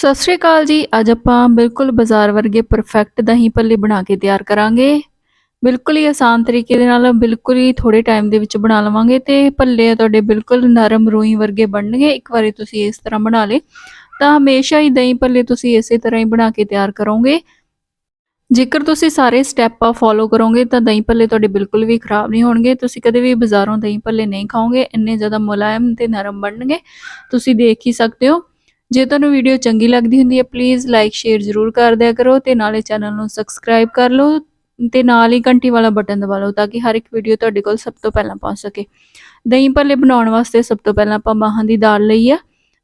ਸਤਿ ਸ਼੍ਰੀ ਅਕਾਲ ਜੀ। ਅੱਜ ਆਪਾਂ ਬਿਲਕੁਲ ਬਾਜ਼ਾਰ ਵਰਗੇ ਪਰਫੈਕਟ ਦਹੀਂ ਭੱਲੇ ਬਣਾ ਕੇ ਤਿਆਰ ਕਰਾਂਗੇ। ਬਿਲਕੁਲ ਹੀ ਆਸਾਨ ਤਰੀਕੇ ਦੇ ਨਾਲ, ਬਿਲਕੁਲ ਹੀ ਥੋੜੇ ਟਾਈਮ ਦੇ ਵਿੱਚ ਬਣਾ ਲਵਾਂਗੇ ਤੇ ਭੱਲੇ ਤੁਹਾਡੇ ਬਿਲਕੁਲ ਨਰਮ ਰੂਈ ਵਰਗੇ ਬਣਨਗੇ। ਇੱਕ ਵਾਰੀ ਤੁਸੀਂ ਇਸ ਤਰ੍ਹਾਂ ਬਣਾ ਲੇ ਤਾਂ ਹਮੇਸ਼ਾ ਹੀ ਦਹੀਂ ਭੱਲੇ ਤੁਸੀਂ ਇਸੇ ਤਰ੍ਹਾਂ ਹੀ ਬਣਾ ਕੇ ਤਿਆਰ ਕਰੋਗੇ। ਜੇਕਰ ਤੁਸੀਂ ਸਾਰੇ ਸਟੈਪ ਆ ਫੋਲੋ ਕਰੋਗੇ, ਤਾਂ ਦਹੀਂ ਭੱਲੇ ਤੁਹਾਡੇ ਬਿਲਕੁਲ ਵੀ ਖਰਾਬ ਨਹੀਂ ਹੋਣਗੇ। ਤੁਸੀਂ ਕਦੇ ਵੀ ਬਾਜ਼ਾਰੋਂ ਦਹੀਂ ਭੱਲੇ ਨਹੀਂ ਖਾਓਗੇ, ਇੰਨੇ ਜ਼ਿਆਦਾ ਮੁਲਾਇਮ ਤੇ ਨਰਮ ਬਣਨਗੇ। ਤੁਸੀਂ ਦੇਖ ਹੀ ਸਕਦੇ ਹੋ ਜੇ ਤੁਹਾਨੂੰ ਵੀਡੀਓ ਚੰਗੀ ਲੱਗਦੀ ਹੁੰਦੀ ਹੈ ਪਲੀਜ਼ ਲਾਈਕ ਸ਼ੇਅਰ ਜ਼ਰੂਰ ਕਰ ਦਿਆ ਕਰੋ ਤੇ ਨਾਲੇ ਚੈਨਲ ਨੂੰ ਸਬਸਕ੍ਰਾਈਬ ਕਰ ਲਓ ਤੇ ਨਾਲ ਹੀ ਘੰਟੀ ਵਾਲਾ ਬਟਨ ਦਬਾ ਲਓ ਤਾਂ ਕਿ ਹਰ ਇੱਕ ਵੀਡੀਓ ਤੁਹਾਡੇ ਕੋਲ ਸਭ ਤੋਂ ਪਹਿਲਾਂ ਪਹੁੰਚ ਸਕੇ। ਦਹੀਂ ਭੱਲੇ ਬਣਾਉਣ ਵਾਸਤੇ ਸਭ ਤੋਂ ਪਹਿਲਾਂ ਆਪਾਂ ਮਾਹਾਂ ਦੀ ਦਾਲ ਲਈ ਆ।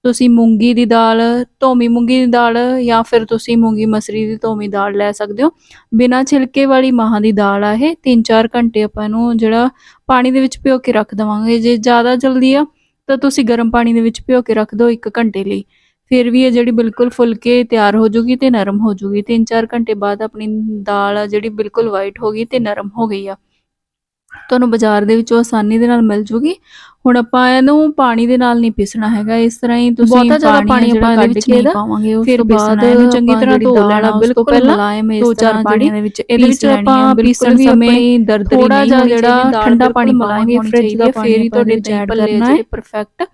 ਤੁਸੀਂ ਮੂੰਗੀ ਦੀ ਦਾਲ ਧੋਮੀ ਮੂੰਗੀ ਦੀ ਦਾਲ ਜਾਂ ਫਿਰ ਤੁਸੀਂ ਮੂੰਗੀ ਮਸਰੀ ਦੀ ਧੋਮੀ ਦਾਲ ਲੈ ਸਕਦੇ ਹੋ। ਬਿਨਾਂ ਛਿਲਕੇ ਵਾਲੀ ਮਾਹਾਂ ਦੀ ਦਾਲ ਆ ਇਹ। 3-4 ਘੰਟੇ ਆਪਾਂ ਇਹਨੂੰ ਜਿਹੜਾ ਪਾਣੀ ਦੇ ਵਿੱਚ ਭਿਓ ਕੇ ਰੱਖ ਦਵਾਂਗੇ। ਜੇ ਜ਼ਿਆਦਾ ਜਲਦੀ ਆ ਤਾਂ ਤੁਸੀਂ ਗਰਮ ਪਾਣੀ ਦੇ ਵਿੱਚ ਭਿਓ ਕੇ ਰੱਖ ਦਿਓ 1 ਘੰਟੇ ਲਈ। ਫਿਰ ਵੀ ਇਹ ਜਿਹੜੀ ਬਿਲਕੁਲ ਫੁੱਲ ਕੇ ਤਿਆਰ ਹੋ ਜੂਗੀ ਤੇ ਨਰਮ ਹੋ ਜੂਗੀ। 3-4 ਘੰਟੇ ਬਾਅਦ ਆਪਣੀ ਦਾਲ ਆ ਜਿਹੜੀ ਬਿਲਕੁਲ ਵਾਈਟ ਹੋ ਗਈ ਤੇ ਨਰਮ ਹੋ ਗਈ ਆ। ਤੁਹਾਨੂੰ ਬਾਜ਼ਾਰ ਦੇ ਵਿੱਚੋਂ ਆਸਾਨੀ ਦੇ ਨਾਲ ਮਿਲ ਜੂਗੀ। ਹੁਣ ਆਪਾਂ ਇਹਨੂੰ ਪਾਣੀ ਦੇ ਨਾਲ ਨਹੀਂ ਪੀਸਣਾ ਹੈਗਾ। ਇਸ ਤਰ੍ਹਾਂ ਹੀ ਤੁਸੀਂ ਬਹੁਤਾ ਜ਼ਿਆਦਾ ਪਾਣੀ ਆਪਾਂ ਇਹਦੇ ਵਿੱਚ ਨਹੀਂ ਪਾਵਾਂਗੇ। ਉਸ ਤੋਂ ਬਾਅਦ ਇਹਨੂੰ ਚੰਗੀ ਤਰ੍ਹਾਂ ਧੋ ਲੈਣਾ ਬਿਲਕੁਲ ਪਹਿਲਾਂ ਦੋ ਚਾਰ ਪਾਣੀਆਂ ਦੇ ਵਿੱਚ ਇਹਦੇ ਵਿੱਚ ਆਪਾਂ ਪੀਸਣ ਸਮੇਂ ਦਰਦਰੀ ਨਹੀਂ ਹੋਣੀ ਜਿਹੜਾ ਠੰਡਾ ਪਾਣੀ ਮੁਲਾਇਮ ਪਾਵਾਂਗੇ, ਫਰਿੱਜ ਦਾ ਪਾਣੀ ਫੇਰ ਹੀ ਤੁਹਾਡੇ ਭੱਲੇ ਕਰਨਾ ਹੈ। ਪਰਫੈਕਟ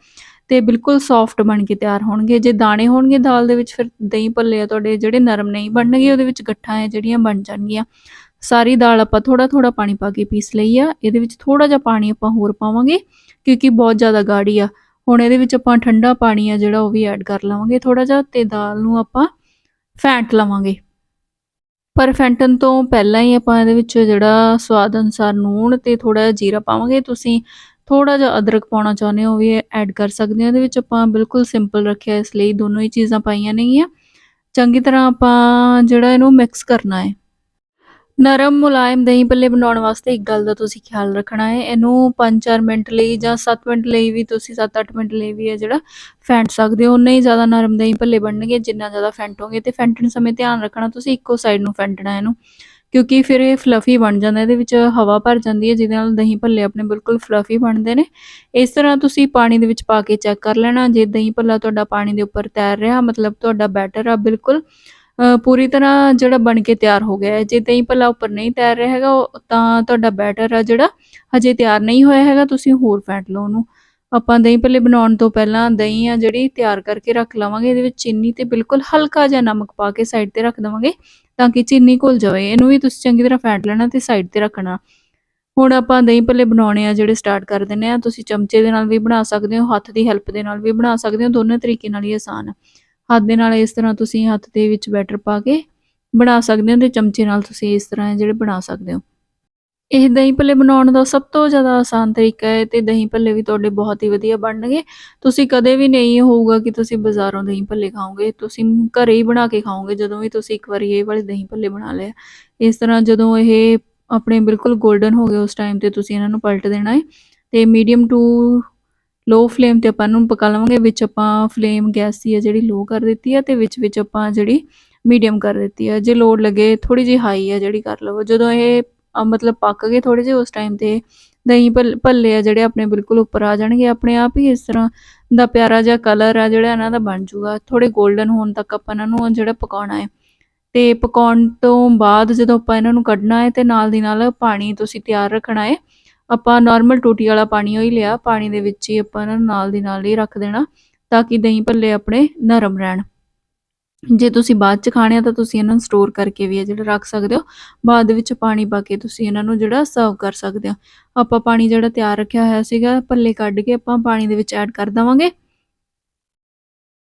ਤੇ ਬਿਲਕੁਲ ਸੌਫਟ ਬਣ ਕੇ ਤਿਆਰ ਹੋਣਗੇ। ਜੇ ਦਾਣੇ ਹੋਣਗੇ ਦਾਲ ਦੇ ਵਿੱਚ, ਫਿਰ ਦਹੀਂ ਭੱਲੇ ਆ ਤੁਹਾਡੇ ਜਿਹੜੇ ਨਰਮ ਨਹੀਂ ਬਣਨਗੇ, ਉਹਦੇ ਵਿੱਚ ਗੱਠਾਂ ਹੈ ਜਿਹੜੀਆਂ ਬਣ ਜਾਣਗੀਆਂ। ਸਾਰੀ ਦਾਲ ਆਪਾਂ ਥੋੜਾ ਥੋੜਾ ਪਾਣੀ ਪਾ ਕੇ ਪੀਸ ਲਈ ਆ। ਇਹਦੇ ਵਿੱਚ ਥੋੜਾ ਜਿਹਾ ਪਾਣੀ ਆਪਾਂ ਹੋਰ ਪਾਵਾਂਗੇ, ਕਿਉਂਕਿ ਬਹੁਤ ਜ਼ਿਆਦਾ ਗਾੜੀ ਆ। ਹੁਣ ਇਹਦੇ ਵਿੱਚ ਆਪਾਂ ਠੰਡਾ ਪਾਣੀ ਆ ਜਿਹੜਾ, ਉਹ ਵੀ ਐਡ ਕਰ ਲਵਾਂਗੇ ਥੋੜਾ ਜਿਹਾ ਤੇ ਦਾਲ ਨੂੰ ਆਪਾਂ ਫੈਂਟ ਲਵਾਂਗੇ। ਪਰ ਫੈਂਟਣ ਤੋਂ ਪਹਿਲਾਂ ਹੀ ਆਪਾਂ ਇਹਦੇ ਵਿੱਚ ਜਿਹੜਾ ਸਵਾਦ ਅਨੁਸਾਰ ਨੂਣ ਤੇ ਥੋੜਾ ਜਿਹਾ ਜੀਰਾ ਪਾਵਾਂਗੇ। ਤੁਸੀਂ ਥੋੜਾ ਜਿਹਾ ਅਦਰਕ ਪਾਉਣਾ ਚਾਹੁੰਦੇ ਹੋ, ਉਹ ਵੀ ਐਡ ਕਰ ਸਕਦੇ ਹੋ। ਇਹਦੇ ਵਿੱਚ ਆਪਾਂ ਬਿਲਕੁਲ ਸਿੰਪਲ ਰੱਖਿਆ, ਇਸ ਲਈ ਦੋਨੋਂ ਹੀ ਚੀਜ਼ਾਂ ਪਾਈਆਂ ਨੇਗੀਆਂ। ਚੰਗੀ ਤਰ੍ਹਾਂ ਆਪਾਂ ਜਿਹੜਾ ਇਹਨੂੰ ਮਿਕਸ ਕਰਨਾ ਹੈ। ਨਰਮ ਮੁਲਾਇਮ ਦਹੀਂ ਭੱਲੇ ਬਣਾਉਣ ਵਾਸਤੇ ਇੱਕ ਗੱਲ ਦਾ ਤੁਸੀਂ ਖਿਆਲ ਰੱਖਣਾ ਹੈ। ਇਹਨੂੰ 5-4 ਮਿੰਟ ਲਈ ਜਾਂ 7 ਮਿੰਟ ਲਈ ਵੀ ਤੁਸੀਂ 7-8 ਮਿੰਟ ਲਈ ਵੀ ਇਹ ਜਿਹੜਾ ਫੈਂਟ ਸਕਦੇ ਹੋ। ਉਨੇ ਹੀ ਜ਼ਿਆਦਾ ਨਰਮ ਦਹੀਂ ਭੱਲੇ ਬਣਨਗੇ, ਜਿੰਨਾ ਜ਼ਿਆਦਾ ਫੈਂਟੋਗੇ ਤੇ ਫੈਂਟਣ ਸਮੇਂ ਧਿਆਨ ਰੱਖਣਾ, ਤੁਸੀਂ ਇੱਕੋ ਸਾਈਡ ਨੂੰ ਫੈਂਟਣਾ ਇਹਨੂੰ। ਕਿਉਂਕਿ ਫਿਰ ਇਹ ਫਲਫੀ ਬਣ ਜਾਂਦਾ ਇਹਦੇ ਵਿੱਚ ਹਵਾ ਭਰ ਜਾਂਦੀ ਹੈ ਜਿਹਦੇ ਨਾਲ ਦਹੀਂ ਭੱਲੇ ਆਪਣੇ ਬਿਲਕੁਲ ਫਲਫੀ ਬਣਦੇ ਨੇ। ਇਸ ਤਰ੍ਹਾਂ ਤੁਸੀਂ ਪਾਣੀ ਦੇ ਵਿੱਚ ਪਾ ਕੇ ਚੈੱਕ ਕਰ ਲੈਣਾ ਜੇ ਦਹੀਂ ਭੱਲਾ ਤੁਹਾਡਾ ਪਾਣੀ ਦੇ ਉੱਪਰ ਤੈਰ ਰਿਹਾ ਮਤਲਬ ਤੁਹਾਡਾ ਬੈਟਰ ਆ ਬਿਲਕੁਲ ਅ, ਪੂਰੀ ਤਰ੍ਹਾਂ ਜਿਹੜਾ ਬਣ ਕੇ ਤਿਆਰ ਹੋ ਗਿਆ ਹੈ। ਜੇ ਦਹੀਂ ਭੱਲਾ ਉੱਪਰ ਨਹੀਂ ਤੈਰ ਰਿਹਾ ਹੈਗਾ ਤਾਂ ਤੁਹਾਡਾ ਬੈਟਰ ਆ ਜਿਹੜਾ ਹਜੇ ਤਿਆਰ ਨਹੀਂ ਹੋਇਆ ਹੈਗਾ ਤੁਸੀਂ ਹੋਰ ਫੈਂਟ ਲਓ ਉਹਨੂੰ। ਆਪਾਂ ਦਹੀਂ ਭੱਲੇ ਬਣਾਉਣ ਤੋਂ ਪਹਿਲਾਂ ਦਹੀਂ ਆ ਜਿਹੜੀ ਤਿਆਰ ਕਰਕੇ ਰੱਖ ਲਵਾਂਗੇ, ਇਹਦੇ ਵਿੱਚ ਚੀਨੀ ਤੇ ਬਿਲਕੁਲ ਹਲਕਾ ਜਿਹਾ ਨਮਕ ਪਾ ਕੇ ਸਾਈਡ ਤੇ ਰੱਖ ਦਵਾਂਗੇ ਤਾਂ ਕਿ ਚੀਨੀ ਘੁਲ ਜਾਵੇ। ਇਹਨੂੰ ਵੀ ਤੁਸੀਂ ਚੰਗੀ ਤਰ੍ਹਾਂ ਫੈਂਟ ਲੈਣਾ ਤੇ ਸਾਈਡ ਤੇ ਰੱਖਣਾ। ਹੁਣ ਆਪਾਂ ਦਹੀਂ ਭੱਲੇ ਬਣਾਉਣੇ ਆ ਜਿਹੜੇ ਸਟਾਰਟ ਕਰ ਦਿੰਨੇ ਆ। ਤੁਸੀਂ ਚਮਚੇ ਦੇ ਨਾਲ ਵੀ ਬਣਾ ਸਕਦੇ ਹੋ, ਹੱਥ ਦੀ ਹੈਲਪ ਦੇ ਨਾਲ ਵੀ ਬਣਾ ਸਕਦੇ ਹੋ। ਦੋਨੇ ਤਰੀਕੇ ਨਾਲ ਹੀ ਆਸਾਨ ਆ। ਹੱਥ ਦੇ ਨਾਲ ਇਸ ਤਰ੍ਹਾਂ ਤੁਸੀਂ ਹੱਥ ਦੇ ਵਿੱਚ ਬੈਟਰ ਪਾ ਕੇ ਬਣਾ ਸਕਦੇ ਹੋ ਤੇ ਚਮਚੇ ਨਾਲ ਤੁਸੀਂ ਇਸ ਤਰ੍ਹਾਂ ਜਿਹੜੇ ਬਣਾ ਸਕਦੇ ਹੋ। ਇਹ ਦਹੀਂ ਭੱਲੇ ਬਣਾਉਣ ਦਾ ਸਭ ਤੋਂ ਜ਼ਿਆਦਾ ਆਸਾਨ ਤਰੀਕਾ ਹੈ ਤੇ ਦਹੀਂ ਭੱਲੇ ਵੀ ਤੁਹਾਡੇ ਬਹੁਤ ਹੀ ਵਧੀਆ ਬਣਨਗੇ। ਤੁਸੀਂ ਕਦੇ ਵੀ ਨਹੀਂ ਹੋਊਗਾ ਕਿ ਤੁਸੀਂ ਬਾਜ਼ਾਰੋਂ ਦਹੀਂ ਭੱਲੇ ਖਾਓਗੇ, ਤੁਸੀਂ ਘਰੇ ਹੀ ਬਣਾ ਕੇ ਖਾਓਗੇ, ਜਦੋਂ ਵੀ ਤੁਸੀਂ ਇੱਕ ਵਾਰੀ ਇਹ ਵਾਲੇ ਦਹੀਂ ਭੱਲੇ ਬਣਾ ਲਿਆ ਇਸ ਤਰ੍ਹਾਂ ਜਦੋਂ ਇਹ ਆਪਣੇ ਬਿਲਕੁਲ 골ਡਨ ਹੋ ਗਏ ਉਸ ਟਾਈਮ ਤੇ ਤੁਸੀਂ ਇਹਨਾਂ ਨੂੰ ਪਲਟ ਦੇਣਾ ਹੈ ਤੇ ਮੀਡੀਅਮ ਟੂ ਲੋ ਫਲੇਮ ਤੇ ਆਪਾਂ ਇਹਨੂੰ ਪਕਾ ਲਵਾਂਗੇ, ਵਿੱਚ ਆਪਾਂ ਫਲੇਮ ਗੈਸ ਦੀ ਹੈ ਜਿਹੜੀ ਲੋ ਕਰ ਦਿੱਤੀ ਹੈ ਤੇ ਵਿੱਚ ਵਿੱਚ ਆਪਾਂ ਜਿਹੜੀ ਮੀਡੀਅਮ ਕਰ ਦਿੱਤੀ ਹੈ ਜੇ ਲੋੜ ਲੱਗੇ ਥੋੜੀ ਜਿਹੀ ਹਾਈ ਹੈ ਜਿਹੜੀ ਕਰ ਲਵੋ। ਜਦੋਂ ਇਹ ਮਤਲਬ ਪੱਕ ਗਏ ਥੋੜੇ ਜਿਹੇ ਉਸ ਟਾਈਮ ਤੇ। ਦਹੀਂ ਭੱਲ- ਭੱਲੇ ਆ ਜਿਹੜੇ ਆਪਣੇ ਬਿਲਕੁਲ ਉੱਪਰ ਆ ਜਾਣਗੇ, ਆਪਣੇ ਆਪ ਹੀ ਇਸ ਤਰ੍ਹਾਂ ਦਾ ਪਿਆਰਾ ਜਿਹਾ ਕਲਰ ਆ ਜਿਹੜਾ ਇਹਨਾਂ ਦਾ ਬਣ ਜੂਗਾ ਥੋੜੇ 골ਡਨ ਹੋਣ ਤੱਕ ਆਪਾਂ ਇਹਨਾਂ ਨੂੰ ਜਿਹੜਾ ਪਕਾਉਣਾ ਹੈ। ਤੇ ਪਕਾਉਣ ਤੋਂ ਬਾਅਦ ਜਦੋਂ ਆਪਾਂ ਇਹਨਾਂ ਨੂੰ ਕੱਢਣਾ ਹੈ ਤੇ ਨਾਲ ਦੀ ਨਾਲ ਪਾਣੀ ਤੁਸੀਂ ਤਿਆਰ ਰੱਖਣਾ ਹੈ। ਆਪਾਂ ਨਾਰਮਲ ਟੂਟੀ ਵਾਲਾ ਪਾਣੀ ਹੋਈ ਲਿਆ, ਪਾਣੀ ਦੇ ਵਿੱਚ ਹੀ ਆਪਾਂ ਇਹਨਾਂ ਨੂੰ ਨਾਲ ਦੀ ਨਾਲ ਹੀ ਰੱਖ ਦੇਣਾ ਤਾਂ ਕਿ ਦਹੀਂ ਭੱਲੇ ਆਪਣੇ ਨਰਮ ਰਹਿਣ। ਜੇ ਤੁਸੀਂ ਬਾਅਦ ਚ ਖਾਣੇ ਆ ਤਾਂ ਤੁਸੀਂ ਇਹਨਾਂ ਨੂੰ ਸਟੋਰ ਕਰਕੇ ਵੀ ਇਹ ਜਿਹੜਾ ਰੱਖ ਸਕਦੇ ਹੋ। ਬਾਅਦ ਵਿੱਚ ਪਾਣੀ ਪਾ ਕੇ ਤੁਸੀਂ ਇਹਨਾਂ ਨੂੰ ਜਿਹੜਾ ਸਰਵ ਕਰ ਸਕਦੇ ਹੋ। ਆਪਾਂ ਪਾਣੀ ਜਿਹੜਾ ਤਿਆਰ ਰੱਖਿਆ ਹੋਇਆ ਸੀਗਾ ਭੱਲੇ ਕੱਢ ਕੇ ਆਪਾਂ ਪਾਣੀ ਦੇ ਵਿੱਚ ਐਡ ਕਰ ਦਵਾਂਗੇ।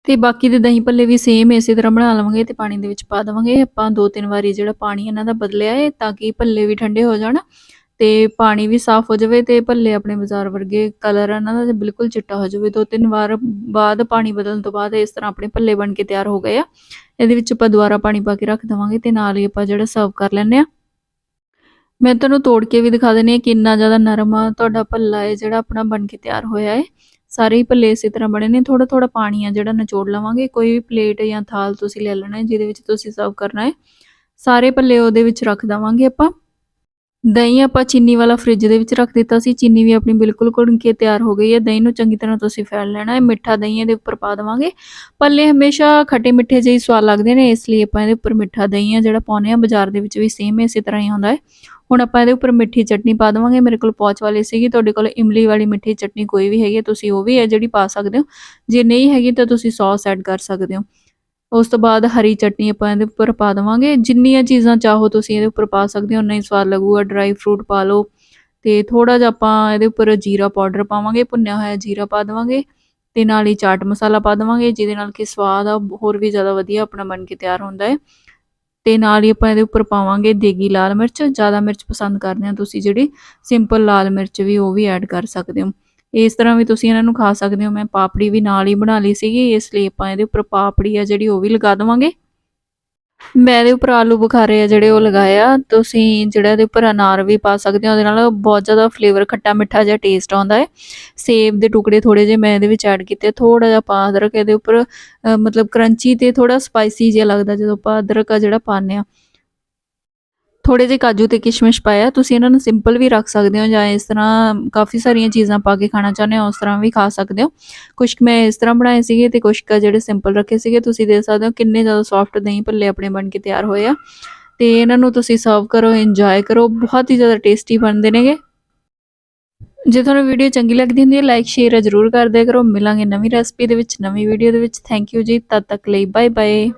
ਤੇ ਬਾਕੀ ਦੇ ਦਹੀਂ ਭੱਲੇ ਵੀ ਸੇਮ ਇਸੇ ਤਰ੍ਹਾਂ ਬਣਾ ਲਵਾਂਗੇ ਤੇ ਪਾਣੀ ਦੇ ਵਿੱਚ ਪਾ ਦਵਾਂਗੇ। ਆਪਾਂ ਦੋ ਤਿੰਨ ਵਾਰੀ ਜਿਹੜਾ ਪਾਣੀ ਇਹਨਾਂ ਦਾ ਬਦਲਿਆ ਹੈ ਤਾਂ ਕਿ ਭੱਲੇ ਵੀ ਠੰਡੇ ਹੋ ਜਾਣ। ਤੇ ਪਾਣੀ ਵੀ ਸਾਫ਼ ਹੋ ਜਾਵੇ ਤੇ ਭੱਲੇ ਆਪਣੇ ਬਾਜ਼ਾਰ ਵਰਗੇ ਕਲਰ ਇਹਨਾਂ ਦਾ ਬਿਲਕੁਲ ਚਿੱਟਾ ਹੋ ਜਾਵੇ। ਦੋ ਤਿੰਨ ਵਾਰ ਬਾਅਦ ਪਾਣੀ ਬਦਲਣ ਤੋਂ ਬਾਅਦ ਇਸ ਤਰ੍ਹਾਂ ਆਪਣੇ ਭੱਲੇ ਬਣ ਕੇ ਤਿਆਰ ਹੋ ਗਏ ਆ। ਇਹਦੇ ਵਿੱਚ ਆਪਾਂ ਦੁਬਾਰਾ ਪਾਣੀ ਪਾ ਕੇ ਰੱਖ ਦਵਾਂਗੇ ਤੇ ਨਾਲ ਹੀ ਆਪਾਂ ਜਿਹੜਾ ਸਰਵ ਕਰ ਲੈਂਦੇ ਆ। ਮੈਂ ਤੁਹਾਨੂੰ ਤੋੜ ਕੇ ਵੀ ਦਿਖਾ ਦਿੰਦੀ ਹਾਂ ਕਿੰਨਾ ਜ਼ਿਆਦਾ ਨਰਮ ਆ, ਤੁਹਾਡਾ ਭੱਲਾ ਹੈ ਜਿਹੜਾ ਆਪਣਾ ਬਣ ਕੇ ਤਿਆਰ ਹੋਇਆ ਹੈ ਸਾਰੇ ਹੀ ਭੱਲੇ ਇਸੇ ਤਰ੍ਹਾਂ ਬਣੇ ਨੇ ਥੋੜਾ ਥੋੜਾ ਪਾਣੀ ਆ ਜਿਹੜਾ ਨਿਚੋੜ ਲਵਾਂਗੇ। ਕੋਈ ਵੀ ਪਲੇਟ ਜਾਂ ਥਾਲ ਤੁਸੀਂ ਲੈ ਲੈਣਾ ਹੈ ਜਿਹਦੇ ਵਿੱਚ ਤੁਸੀਂ ਸਰਵ ਕਰਨਾ ਹੈ ਸਾਰੇ ਭੱਲੇ ਉਹਦੇ ਵਿੱਚ ਰੱਖ ਦਵਾਂਗੇ ਆਪਾਂ। ਦਹੀਂ ਆਪਾਂ ਚੀਨੀ ਵਾਲਾ ਫ੍ਰਿਜ ਦੇ ਵਿੱਚ ਰੱਖ ਦਿੱਤਾ ਸੀ। ਚੀਨੀ ਵੀ ਆਪਣੀ ਬਿਲਕੁਲ ਘੁਲ ਕੇ ਤਿਆਰ ਹੋ ਗਈ ਹੈ। ਦਹੀਂ ਨੂੰ ਚੰਗੀ ਤਰ੍ਹਾਂ ਤੁਸੀਂ ਫੈਲ ਲੈਣਾ ਹੈ। ਮਿੱਠਾ ਦਹੀਂ ਇਹਦੇ ਉੱਪਰ ਪਾ ਦੇਵਾਂਗੇ। ਪੱਲੇ ਹਮੇਸ਼ਾ ਖੱਟੇ ਮਿੱਠੇ ਜਿਹੇ ਹੀ ਸਵਾਦ ਲੱਗਦੇ ਨੇ ਇਸ ਲਈ ਆਪਾਂ ਇਹਦੇ ਉੱਪਰ ਮਿੱਠਾ ਦਹੀਂ ਆ ਜਿਹੜਾ ਪਾਉਂਦੇ ਆ ਬਾਜ਼ਾਰ ਦੇ ਵਿੱਚ ਵੀ ਸੇਮ ਇਸੇ ਤਰ੍ਹਾਂ ਹੀ ਹੁੰਦਾ ਹੈ। ਹੁਣ ਆਪਾਂ ਇਹਦੇ ਉੱਪਰ ਮਿੱਠੀ ਚਟਨੀ ਪਾ ਦੇਵਾਂਗੇ। ਮੇਰੇ ਕੋਲ ਪੌਚ ਵਾਲੀ ਸੀਗੀ ਤੁਹਾਡੇ ਕੋਲ ਇਮਲੀ ਵਾਲੀ ਮਿੱਠੀ ਚਟਨੀ ਕੋਈ ਵੀ ਹੈਗੀ ਹੈ, ਤੁਸੀਂ ਉਹ ਵੀ ਹੈ ਜਿਹੜੀ ਪਾ ਸਕਦੇ ਹੋ। ਜੇ ਨਹੀਂ ਹੈਗੀ ਤਾਂ ਤੁਸੀਂ ਸੌਸ ਐਡ ਕਰ ਸਕਦੇ ਹੋ। ਉਸ ਤੋਂ ਬਾਅਦ ਹਰੀ ਚਟਨੀ ਆਪਾਂ ਇਹਦੇ ਉੱਪਰ ਪਾ ਦੇਵਾਂਗੇ। ਜਿੰਨੀਆਂ ਚੀਜ਼ਾਂ ਚਾਹੋ ਤੁਸੀਂ ਇਹਦੇ ਉੱਪਰ ਪਾ ਸਕਦੇ ਹੋ, ਉਨਾ ਹੀ ਸਵਾਦ ਲੱਗੂਗਾ। ਡਰਾਈ ਫਰੂਟ ਪਾ ਲਓ ਤੇ ਥੋੜਾ ਜਿਹਾ ਆਪਾਂ ਇਹਦੇ ਉੱਪਰ ਜੀਰਾ ਪਾਊਡਰ ਪਾਵਾਂਗੇ, ਭੁੰਨਿਆ ਹੋਇਆ ਜੀਰਾ ਪਾ ਦੇਵਾਂਗੇ ਤੇ ਨਾਲ ਹੀ ਚਾਟ ਮਸਾਲਾ ਪਾ ਦੇਵਾਂਗੇ, ਜਿਹਦੇ ਨਾਲ ਕਿ ਸਵਾਦ ਆ, ਹੋਰ ਵੀ ਜ਼ਿਆਦਾ ਵਧੀਆ ਆਪਣਾ ਬਣ ਕੇ ਤਿਆਰ ਹੁੰਦਾ ਹੈ। ਤੇ ਨਾਲ ਹੀ ਆਪਾਂ ਇਹਦੇ ਉੱਪਰ ਪਾਵਾਂਗੇ ਦੇਗੀ ਲਾਲ ਮਿਰਚ। ਜ਼ਿਆਦਾ ਮਿਰਚ ਪਸੰਦ ਕਰਦੇ ਆ ਤੁਸੀਂ ਜਿਹੜੀ ਸਿੰਪਲ ਲਾਲ ਮਿਰਚ ਵੀ ਉਹ ਵੀ ਐਡ ਕਰ ਸਕਦੇ ਹੋ। ਇਸ ਤਰ੍ਹਾਂ ਵੀ ਤੁਸੀਂ ਇਹਨਾਂ ਨੂੰ ਖਾ ਸਕਦੇ ਹੋ। ਮੈਂ ਪਾਪੜੀ ਵੀ ਨਾਲ ਹੀ ਬਣਾ ਲਈ ਸੀਗੀ। ਇਸ ਲਈ ਆਪਾਂ ਇਹਦੇ ਉੱਪਰ ਪਾਪੜੀ ਆ ਜਿਹੜੀ ਉਹ ਵੀ ਲਗਾ ਦੇਵਾਂਗੇ। ਮੈਂ ਇਹਦੇ ਉੱਪਰ ਆਲੂ ਬੁਖਾਰੇ ਆ ਜਿਹੜੇ ਉਹ ਲਗਾਇਆ ਤੁਸੀਂ ਜਿਹੜਾ ਇਹਦੇ ਉੱਪਰ ਅਨਾਰ ਵੀ ਪਾ ਸਕਦੇ ਹੋ। ਉਹਦੇ ਨਾਲ ਬਹੁਤ ਜ਼ਿਆਦਾ ਫਲੇਵਰ ਖੱਟਾ ਮਿੱਠਾ ਜਿਹਾ ਟੇਸਟ ਆਉਂਦਾ ਹੈ। ਸੇਬ ਦੇ ਟੁਕੜੇ ਥੋੜੇ ਜਿਹੇ ਮੈਂ ਇਹਦੇ ਵਿੱਚ ਐਡ ਕੀਤੇ। ਥੋੜਾ ਜਿਹਾ ਪਾ ਅਦਰਕ ਇਹਦੇ ਉੱਪਰ ਮਤਲਬ ਕਰੰਚੀ ਤੇ ਥੋੜਾ ਸਪਾਈਸੀ ਜਿਹਾ ਲੱਗਦਾ ਜਦੋਂ ਆਪਾਂ ਅਦਰਕ ਆ ਜਿਹੜਾ ਪਾਉਂਦੇ ਆ ਥੋੜੇ ਜਿਹੇ ਕਾਜੂ ਤੇ ਕਿਸ਼ਮਿਸ਼ ਪਾਇਆ। ਤੁਸੀਂ ਇਹਨਾਂ ਨੂੰ ਸਿੰਪਲ ਵੀ ਰੱਖ ਸਕਦੇ ਹੋ ਜਾਂ ਇਸ ਤਰ੍ਹਾਂ ਕਾਫੀ ਸਾਰੀਆਂ ਚੀਜ਼ਾਂ ਪਾ ਕੇ ਖਾਣਾ ਚਾਹੁੰਦੇ ਹੋ, ਉਸ ਤਰ੍ਹਾਂ ਵੀ ਖਾ ਸਕਦੇ ਹੋ। ਕੁਛ ਕੁ ਮੈਂ ਇਸ ਤਰ੍ਹਾਂ ਬਣਾਏ ਸੀਗੇ ਤੇ ਕੁਛ ਕੁ ਜਿਹੜੇ ਸਿੰਪਲ ਰੱਖੇ ਸੀਗੇ। ਤੁਸੀਂ ਦੇਖ ਸਕਦੇ ਹੋ ਕਿੰਨੇ ਜ਼ਿਆਦਾ ਸੌਫਟ ਦਹੀਂ ਭੱਲੇ ਆਪਣੇ ਬਣ ਕੇ ਤਿਆਰ ਹੋਏ ਆ। ਤੇ ਇਹਨਾਂ ਨੂੰ ਤੁਸੀਂ ਸਰਵ ਕਰੋ ਇੰਜੋਏ ਕਰੋ। ਬਹੁਤ ਹੀ ਜ਼ਿਆਦਾ ਟੇਸਟੀ ਬਣਦੇ ਨੇਗੇ। ਜੇ ਤੁਹਾਨੂੰ ਵੀਡੀਓ ਚੰਗੀ ਲੱਗਦੀ ਹੁੰਦੀ ਹੈ ਲਾਈਕ ਸ਼ੇਅਰ ਜ਼ਰੂਰ ਕਰ ਦਿਆ ਕਰੋ। ਮਿਲਾਂਗੇ ਨਵੀਂ ਰੈਸਪੀ ਦੇ ਵਿੱਚ, ਨਵੀਂ ਵੀਡੀਓ ਦੇ ਵਿੱਚ। ਥੈਂਕ ਯੂ ਜੀ। ਤਦ ਤੱਕ ਲਈ ਬਾਏ ਬਾਏ